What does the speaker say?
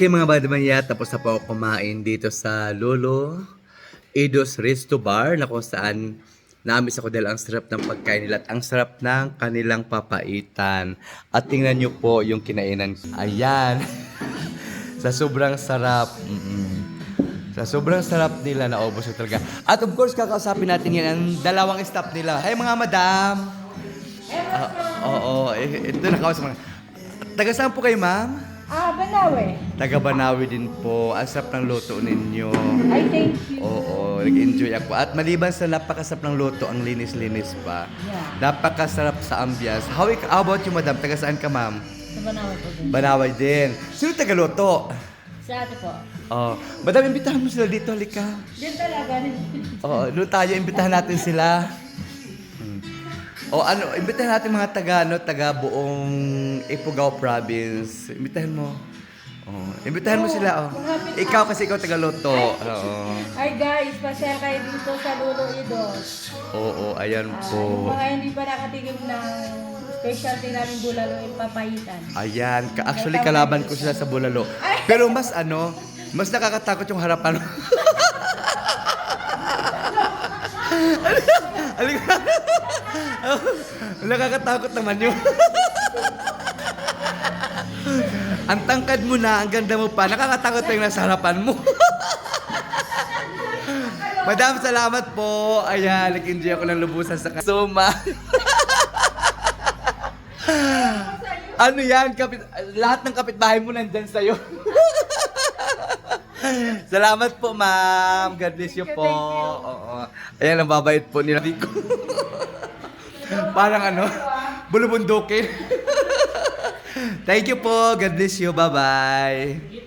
Okay mga badamaya, tapos na po ako kumain dito sa Lolo Edo's Resto Bar na kung saan naamis ako dahil ang sarap ng pagkain nila at ang sarap ng kanilang papaitan. At tingnan nyo po yung kinainan. Ayan. sa sobrang sarap. Mm-mm. Sa sobrang sarap nila, naubos ko talaga. At of course, kakausapin natin yan ang dalawang staff nila. Hey mga madam! Ah, oo, eh, ito nakausap mo. Taga saan po kayo, ma'am? Ah, Banawe. Taga Banawi din po. Ang sarap ng luto ninyo. I thank you. Oo, nag-enjoy ako. At maliban sa napakasarap ng luto, ang linis-linis pa. Yeah. Napakasarap sa ambience. How, how about you, madam? Taga saan ka, ma'am? Sa Banawe po din. Banaway din. Sino taga luto? Sa ate po. Oh, madam, imbitahan mo sila dito, halika. Diyan talaga. Oo, doon tayo, imbitahan natin sila. O ano, imbitahan natin mga taga, ano, taga buong Ifugao province. Imbitahan mo. Oh, imbitahan mo sila, oh. Ikaw kasi ikaw taga Loto. Oo. Hi guys, pasyal kayo dito sa Lolo Idos. Oo, ayan Ah, yung po. mga hindi pa nakatikim ng specialty namin bulalo yung papayitan. Ayan, ka- actually kalaban ko sila sa Bulalo. Pero mas ano, mas nakakatakot yung harapan. Halika. Nakakatakot naman yun. ang tangkad mo na, ang ganda mo pa, nakakatakot pa yung nasa harapan mo. Madam, salamat po. Ayan, nag-enjoy ako ng lubusan sa kasuma. ano yan? Kapit, lahat ng kapitbahay mo nandyan sa'yo. Salamat po, ma'am. God bless you po. Oo. Ayan, ang babait po nila. Di ko. Parang ano, bulubundukin. Thank you po. God bless you. Bye-bye.